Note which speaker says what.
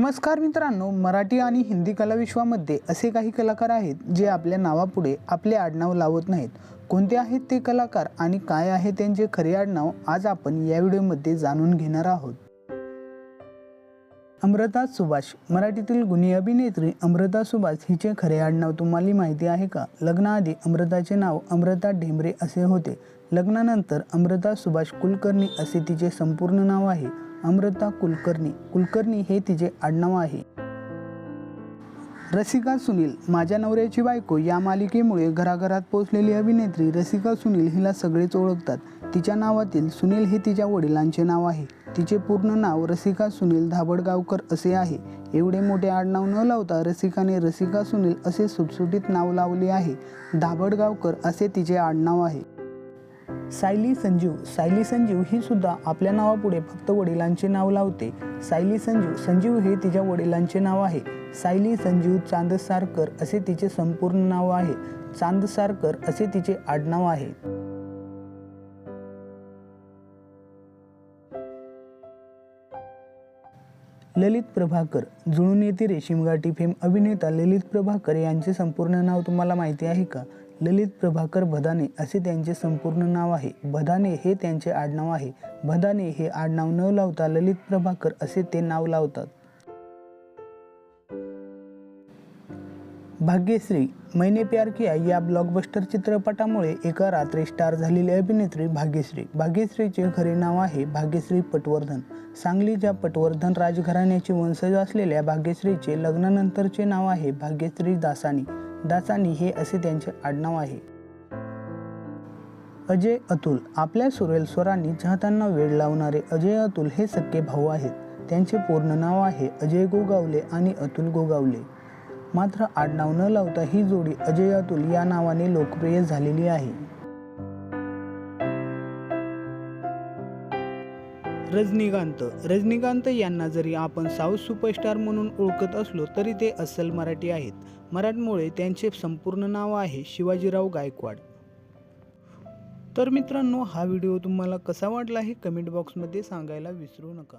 Speaker 1: नमस्कार मित्रांनो मराठी आणि हिंदी कलाविश्वामध्ये असे काही कलाकार आहेत जे आपल्या नावापुढे आपले आडनाव लावत नाहीत. कोणते आहेत ते कलाकार आणि काय आहे त्यांचे खरे आडनाव आज आपण या व्हिडिओमध्ये जाणून घेणार आहोत. अमृता सुभाष. मराठीतील गुणी अभिनेत्री अमृता सुभाष हिचे खरे आडनाव तुम्हाला माहिती आहे का? लग्नाआधी अमृताचे नाव अमृता ढेंबरे असे होते. लग्नानंतर अमृता सुभाष कुलकर्णी असे तिचे संपूर्ण नाव आहे. अमृता कुलकर्णी. कुलकर्णी हे तिचे आडनाव आहे. रसिका सुनील माझ्या नवऱ्याची बायको या मालिकेमुळे घराघरात पोहोचलेली अभिनेत्री रसिका सुनील हिला सगळेच ओळखतात. तिच्या नावातील सुनील हे तिच्या वडिलांचे नाव आहे. तिचे पूर्ण नाव रसिका सुनील धाबडगावकर असे आहे. एवढे मोठे आडनाव न लावता रसिकाने रसिका सुनील असे सुटसुटीत नाव लावले आहे. धाबडगावकर असे तिचे आडनाव आहे. सायली संजीव सायली संजीव ही सुद्धा आपल्या नावापुढे फक्त वडिलांचे नाव लावते. सायली संजीव संजीव हे तिच्या वडिलांचे नाव आहे. सायली संजीव चांदसारकर असे तिचे संपूर्ण नाव आहे. चांदसारकर असे तिचे आडनाव आहे. ललित प्रभाकर जुळून येते रेशीमगाठी फेम अभिनेता ललित प्रभाकर यांचे संपूर्ण नाव तुम्हाला माहिती आहे का? ललित प्रभाकर भदाने असे त्यांचे संपूर्ण नाव आहे. भदाने हे त्यांचे आडनाव आहे. भदाने हे आडनाव न लावता ललित प्रभाकर असे ते नाव लावतात. भाग्यश्री मैने प्यार किया या ब्लॉकबस्टर चित्रपटामुळे एका रात्री स्टार झालेली अभिनेत्री भाग्यश्री. भाग्यश्रीचे खरे नाव आहे भाग्यश्री पटवर्धन. सांगलीच्या पटवर्धन राजघराण्याची वंशज असलेल्या भाग्यश्रीचे लग्नानंतरचे नाव आहे भाग्यश्री दासानी. दासानी हे असे त्यांचे आडनाव आहे. अजय अतुल आपल्या सुरेल स्वरांनी चाहत्यांना वेळ लावणारे अजय अतुल हे सख्खे भाऊ आहेत. त्यांचे पूर्ण नाव आहे अजय गोगावले आणि अतुल गोगावले. मात्र आडनाव न लावता ही जोडी अजय अतुल या नावाने लोकप्रिय झालेली आहे. रजनीकांत. रजनीकांत यांना जरी आपण साऊथ सुपरस्टार म्हणून ओळखत असलो तरी ते अस्सल मराठी आहेत. मराठमुळे त्यांचे संपूर्ण नाव आहे शिवाजीराव गायकवाड. तर मित्रांनो हा व्हिडिओ तुम्हाला कसा वाटला हे कमेंट बॉक्समध्ये सांगायला विसरू नका.